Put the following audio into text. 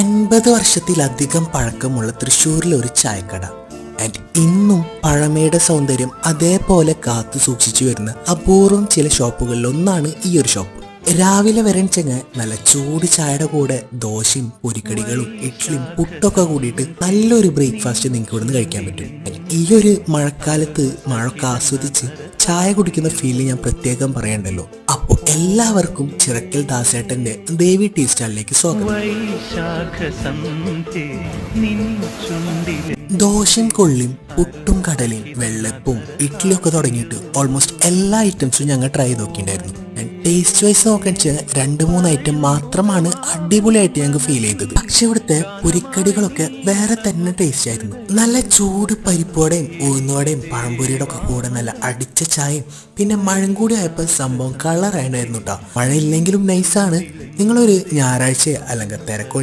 എൺപത് വർഷത്തിലധികം പഴക്കമുള്ള തൃശ്ശൂരിലെ ഒരു ചായക്കട. ആൻഡ് ഇന്നും പഴമയുടെ സൗന്ദര്യം അതേപോലെ കാത്തു സൂക്ഷിച്ചു വരുന്ന അപൂർവം ചില ഷോപ്പുകളിൽ ഒന്നാണ് ഈ ഒരു ഷോപ്പ്. രാവിലെ വരൻ ചെങ്ങ നല്ല ചൂട് ചായയുടെ കൂടെ ദോശയും പൊരിക്കടികളും ഇഡ്ഡലിയും പുട്ടൊക്കെ കൂടിയിട്ട് നല്ലൊരു ബ്രേക്ക്ഫാസ്റ്റ് നിങ്ങൾക്ക് ഇവിടുന്ന് കഴിക്കാൻ പറ്റും. ഈ ഒരു മഴക്കാലത്ത് മഴക്ക ആസ്വദിച്ച് ചായ കുടിക്കുന്ന ഫീൽ ഞാൻ പ്രത്യേകം പറയണ്ടല്ലോ. എല്ലാവർക്കും ചിറക്കൽ ദാസേട്ടന്റെ ദേവി ടീ സ്റ്റാളിലേക്ക് സ്വാഗതം. ദോശയും കൊള്ളിയും പുട്ടും കടലയും വെള്ളപ്പും ഇഡ്ഡലിയൊക്കെ തുടങ്ങിയിട്ട് ഓൾമോസ്റ്റ് എല്ലാ ഐറ്റംസും ഞങ്ങൾ ട്രൈ ചെയ്ത് നോക്കിയിട്ടുണ്ടായിരുന്നു. ടേസ്റ്റ് വൈസ് നോക്കിച്ച് രണ്ട് മൂന്ന് ഐറ്റം മാത്രമാണ് അടിപൊളിയായിട്ട് ഞങ്ങൾക്ക് ഫീൽ ചെയ്തത്. പക്ഷെ ഇവിടുത്തെ പൊരിക്കടികളൊക്കെ വേറെ തന്നെ ടേസ്റ്റ് ആയിരുന്നു. നല്ല ചൂട് പരിപ്പോടെയും ഉഴുന്നോടെയും പഴംപൊരിയുടെ ഒക്കെ കൂടെ നല്ല അടിച്ച ചായയും പിന്നെ മഴയും കൂടി ആയപ്പോൾ സംഭവം കളറായിരുന്നു കേട്ടോ മഴ ഇല്ലെങ്കിലും നൈസാണ് നിങ്ങളൊരു ഞായറാഴ്ച അല്ലെങ്കിൽ തിരക്കൊഴി